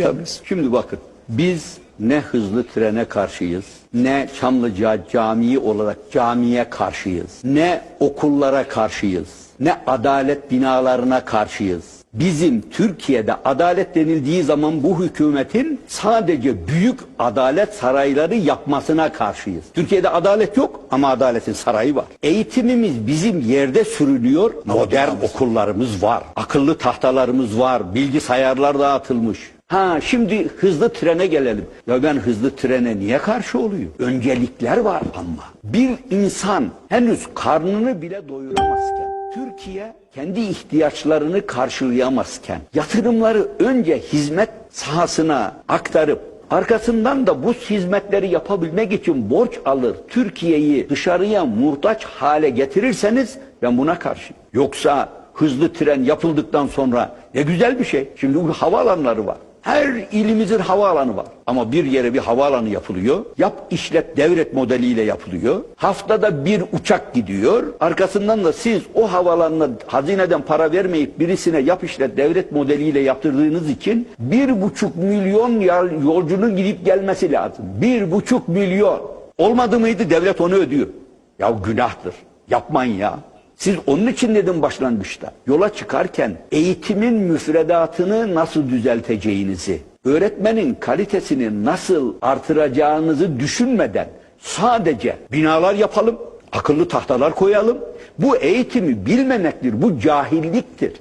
gelmez. Şimdi bakın biz ne hızlı trene karşıyız, ne Çamlıca Camii olarak camiye karşıyız, ne okullara karşıyız, ne adalet binalarına karşıyız. Bizim Türkiye'de adalet denildiği zaman bu hükümetin sadece büyük adalet sarayları yapmasına karşıyız. Türkiye'de adalet yok ama adaletin sarayı var. Eğitimimiz bizim yerde sürülüyor. Modern okullarımız var. Akıllı tahtalarımız var. Bilgisayarlar dağıtılmış. Ha şimdi hızlı trene gelelim. Ya ben hızlı trene niye karşı oluyor? Öncelikler var ama. Bir insan henüz karnını bile doyuramazken, Türkiye kendi ihtiyaçlarını karşılayamazken, yatırımları önce hizmet sahasına aktarıp Arkasından da bu hizmetleri yapabilmek için borç alır. Türkiye'yi dışarıya muhtaç hale getirirseniz ben buna karşıyım. Yoksa hızlı tren yapıldıktan sonra ne güzel bir şey. Şimdi bu havaalanları var. Her ilimizin havaalanı var. Ama bir yere bir havaalanı yapılıyor. Yap işlet devret modeliyle yapılıyor. Haftada bir uçak gidiyor. Arkasından da siz o havaalanına hazineden para vermeyip birisine yap işlet devlet modeliyle yaptırdığınız için bir buçuk milyon yol- yolcunun gidip gelmesi lazım. Bir buçuk milyon. Olmadı mıydı devlet onu ödüyor. Ya günahtır. Yapmayın ya. Siz onun için dedim başlangıçta. Yola çıkarken eğitimin müfredatını nasıl düzelteceğinizi, öğretmenin kalitesini nasıl artıracağınızı düşünmeden sadece binalar yapalım, akıllı tahtalar koyalım. Bu eğitimi bilmemektir, bu cahilliktir.